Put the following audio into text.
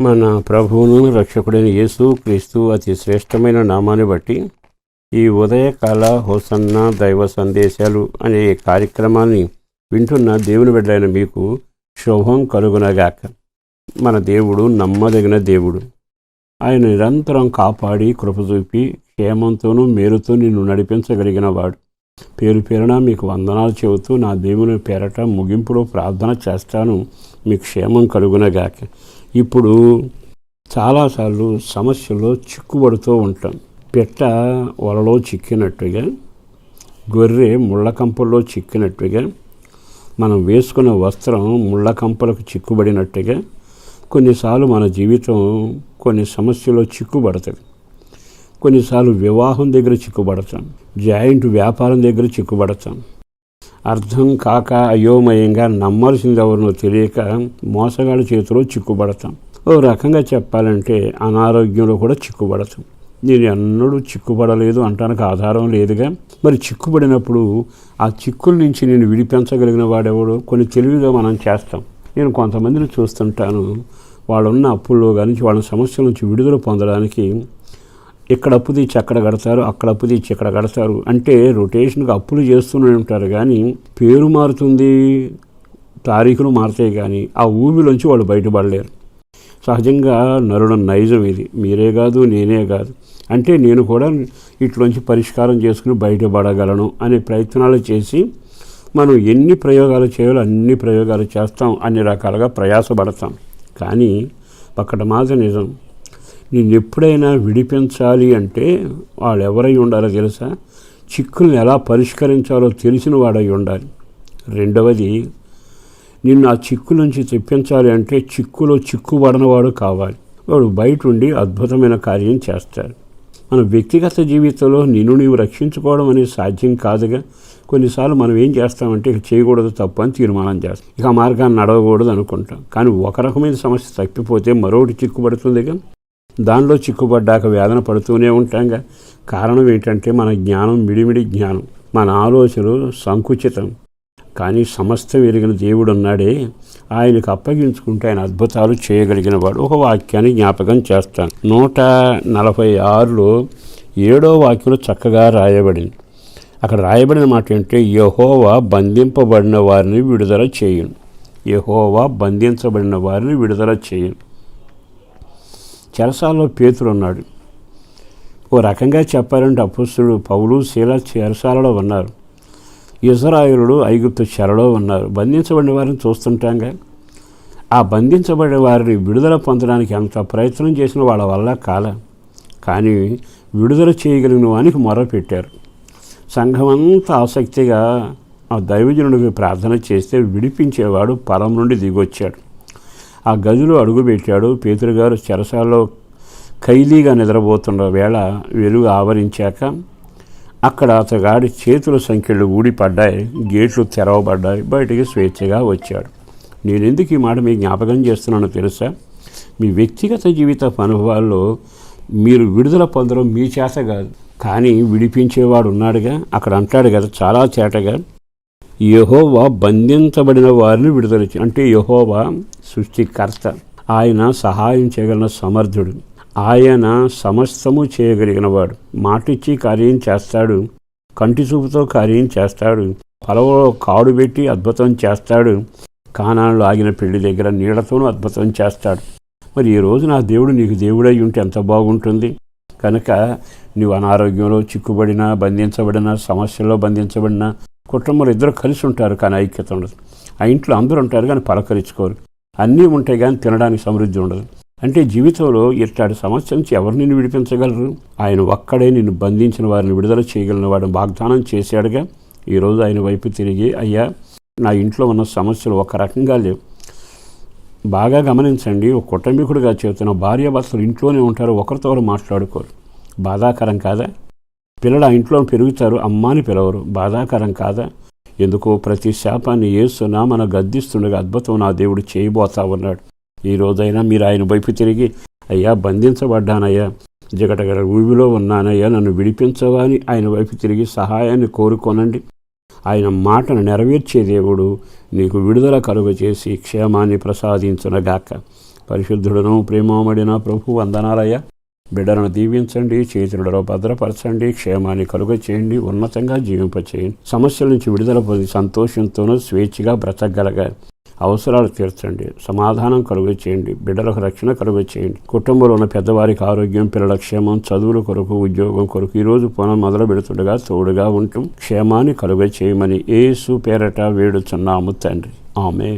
మన ప్రభువును రక్షకుడైన యేసు క్రీస్తు అతి శ్రేష్టమైన నామాన్ని బట్టి ఈ ఉదయకాల హోసన్న దైవ సందేశాలు అనే కార్యక్రమాన్ని వింటున్న దేవుని బిడ్డైన మీకు శుభం కలుగునగాక. మన దేవుడు నమ్మదగిన దేవుడు. ఆయన నిరంతరం కాపాడి కృప చూపి క్షేమంతోనూ మేలుతో నిన్ను నడిపించగలిగిన వాడు. పేరు పేరున మీకు వందనాలు చెబుతూ నా దేవుని పేరట ముగింపులో ప్రార్థన చేస్తాను. మీ క్షేమం కలుగునగాక. ఇప్పుడు చాలాసార్లు సమస్యలో చిక్కుబడుతూ ఉంటాం. పెట్ట వలలో చిక్కినట్టుగా గొర్రె ముళ్ళకంపల్లో చిక్కినట్టుగా మనం వేసుకున్న వస్త్రం ముళ్ళకంపలకు చిక్కుబడినట్టుగా కొన్నిసార్లు మన జీవితం కొన్ని సమస్యలో చిక్కుబడుతుంది. కొన్నిసార్లు వివాహం దగ్గర చిక్కుబడతాం. జాయింట్ వ్యాపారం దగ్గర చిక్కుబడతాం. అర్థం కాక అయోమయంగా నమ్మాల్సింది ఎవరినో తెలియక మోసగాళ్ళ చేతిలో చిక్కుబడతాం. ఓ రకంగా చెప్పాలంటే అనారోగ్యంలో కూడా చిక్కుబడతాం. నేను ఎన్నడూ చిక్కుబడలేదు అంటానికి ఆధారం లేదుగా. మరి చిక్కుబడినప్పుడు ఆ చిక్కుల నుంచి నేను విడిపించగలిగిన వాడెవడు? కొన్ని తెలివిగా మనం చేస్తాం. నేను కొంతమందిని చూస్తుంటాను. వాళ్ళున్న అప్పుల్లో కానీ వాళ్ళ సమస్యల నుంచి విడుదల పొందడానికి ఇక్కడ అప్పు తెచ్చి అక్కడ కడతారు అక్కడ అప్పు తెచ్చి ఇక్కడ కడతారు అంటే రొటేషన్గా అప్పులు చేస్తూనే ఉంటారు కానీ పేరు మారుతుంది తారీఖులు మారుతాయి కానీ ఆ ఊబిలోంచి వాళ్ళు బయటపడలేరు. సహజంగా నరుడు నైజం ఇది మీరే కాదు నేనే కాదు. అంటే నేను కూడా ఇట్లోంచి పరిష్కారం చేసుకుని బయటపడగలను అనే ప్రయత్నాలు చేసి మనం ఎన్ని ప్రయోగాలు చేయాలో అన్ని ప్రయోగాలు చేస్తాం అన్ని రకాలుగా ప్రయాసపడతాం. కానీ ఒక్కటి మాత్రం నిజం నేను ఎప్పుడైనా విడిపించాలి అంటే వాళ్ళు ఎవరై ఉండాలో తెలుసా? చిక్కులను ఎలా పరిష్కరించాలో తెలిసిన వాడై ఉండాలి. రెండవది నిన్ను ఆ చిక్కు నుంచి తెప్పించాలి అంటే చిక్కులో చిక్కుబడినవాడు కావాలి. వాడు బయట ఉండి అద్భుతమైన కార్యం చేస్తాడు. మన వ్యక్తిగత జీవితంలో నిన్ను నీవు రక్షించుకోవడం అనేది సాధ్యం కాదుగా. కొన్నిసార్లు మనం ఏం చేస్తామంటే ఇక చేయకూడదు తప్పు అని తీర్మానం చేస్తాం. ఇక ఆ మార్గాన్ని నడవకూడదు అనుకుంటాం. కానీ ఒక రకమైన సమస్య తప్పిపోతే మరొకటి చిక్కుపడుతుందిగా దానిలో చిక్కుపడ్డాక వేదన పడుతూనే ఉంటాంగా. కారణం ఏంటంటే మన జ్ఞానం మిడిమిడి జ్ఞానం మన ఆలోచనలు సంకుచితం. కానీ సమస్తం ఎరిగిన దేవుడు ఉన్నాడే ఆయనకు అప్పగించుకుంటే ఆయన అద్భుతాలు చేయగలిగిన వాడు. ఒక వాక్యాన్ని జ్ఞాపకం చేస్తాను. నూట నలభై ఆరులో ఏడో వాక్యంలో చక్కగా రాయబడింది. అక్కడ రాయబడిన మాట ఏంటంటే యహోవా బంధింపబడిన వారిని విడుదల చేయను. యహోవా బంధించబడిన వారిని విడుదల చేయను. చెరసాల్లో పేతులు ఉన్నాడు ఓ రకంగా చెప్పాలంటే అపుస్తుడు పౌలు శీల చెరసాలలో ఉన్నారు. ఇజ్రాయిలుడు ఐగుప్తు చెరలో ఉన్నారు. బంధించబడిన వారిని చూస్తుంటాంగా. ఆ బంధించబడిన వారిని విడుదల పొందడానికి ఎంత ప్రయత్నం చేసిన వాళ్ళ వల్ల కాల. కానీ విడుదల చేయగలిగిన వానికి మొరపెట్టారు సంఘమంతా ఆసక్తిగా ఆ దైవజనుడికి ప్రార్థన చేస్తే విడిపించేవాడు పరం నుండి దిగొచ్చాడు. ఆ గదిలో అడుగుపెట్టాడు. పేతురుగారు చెరసాల్లో ఖైదీగా నిద్రపోతున్న వేళ వెలుగు ఆవరించాక అక్కడ అతగాడి చేతుల సంఖ్యలు ఊడిపడ్డాయి. గేట్లు తెరవబడ్డాయి. బయటికి స్వేచ్ఛగా వచ్చాడు. నేను ఎందుకు ఈ మాట మీకు జ్ఞాపకం చేస్తున్నానో తెలుసా? మీ వ్యక్తిగత జీవిత అనుభవాల్లో మీరు విడుదల పొందడం మీ చేత కాదు. కానీ విడిపించేవాడు ఉన్నాడుగా. అక్కడ అంటాడు కదా చాలా చేటగా యహోవా బంధించబడిన వారిని విడుదల అంటే యహోవా సృష్టికర్త. ఆయన సహాయం చేయగలిగిన సమర్థుడు. ఆయన సమస్తము చేయగలిగినవాడు. మాటిచ్చి కార్యం చేస్తాడు. కంటి చూపుతో కార్యం చేస్తాడు. పొలంలో కాడు పెట్టి అద్భుతం చేస్తాడు. కానాలు ఆగిన పెళ్ళి దగ్గర నీళ్ళతోనూ అద్భుతం చేస్తాడు. మరి ఈ రోజు నా దేవుడు నీకు దేవుడై ఉంటే ఎంత బాగుంటుంది? కనుక నువ్వు అనారోగ్యంలో చిక్కుబడినా బంధించబడినా సమస్యల్లో బంధించబడినా కుటుంబంలో ఇద్దరు కలిసి ఉంటారు కానీ ఐక్యత ఉండదు ఆ ఇంట్లో అందరూ ఉంటారు కానీ పలకరించుకోరు. అన్నీ ఉంటాయి కానీ తినడానికి సమృద్ధి ఉండదు. అంటే జీవితంలో ఇట్లాంటి సమస్య నుంచి ఎవరు నిన్ను విడిపించగలరు? ఆయన ఒక్కడే నిన్ను బంధించిన వారిని విడుదల చేయగలిగిన వాడిని వాగ్దానం చేశాడుగా. ఈరోజు ఆయన వైపు తిరిగి అయ్యా నా ఇంట్లో ఉన్న సమస్యలు ఒక రకంగా లేవు. బాగా గమనించండి ఒక కుటుంబీకుడిగా చెబుతున్న భార్య భర్తలు ఇంట్లోనే ఉంటారు ఒకరితో ఒకరు మాట్లాడుకోరు. బాధాకరం కాదా? పిల్లలు ఆ ఇంట్లో పెరుగుతారు అమ్మాని పిలవరు. బాధాకరం కాదా? ఎందుకో ప్రతి శాపాన్ని ఏస్తున్నా మన గద్దిస్తుండగా అద్భుతం నా దేవుడు చేయబోతా ఉన్నాడు. ఈ రోజైనా మీరు ఆయన వైపు తిరిగి అయ్యా బంధించబడ్డానయ్యా జగటగర ఊబిలో ఉన్నానయ్యా నన్ను విడిపించవా అని ఆయన వైపు తిరిగి సహాయాన్ని కోరుకోనండి. ఆయన మాటను నెరవేర్చే దేవుడు నీకు విడుదల కలుగ చేసి క్షేమాన్ని ప్రసాదించునగాక. పరిశుద్ధుడను ప్రేమమడిన ప్రభు వందనాలయ్యా. బిడ్డలను దీవించండి చేతులలో భద్రపరచండి క్షేమాన్ని కలుగ చేయండి ఉన్నతంగా జీవింపచేయండి. సమస్యల నుంచి విడుదల పొంది సంతోషంతోనూ స్వేచ్ఛగా బ్రతకగలగా. అవసరాలు తీర్చండి. సమాధానం కలుగు చేయండి బిడ్డలకు రక్షణ కలుగు చేయండి కుటుంబంలో ఉన్న పెద్దవారికి ఆరోగ్యం పిల్లల క్షేమం చదువుల కొరకు ఉద్యోగం కొరకు ఈరోజు పొలం మొదలు పెడుతుండగా తోడుగా ఉంటూ క్షేమాన్ని కలుగ చేయమని ఏసు పేరట వేడుచున్నాము తండ్రి. ఆమె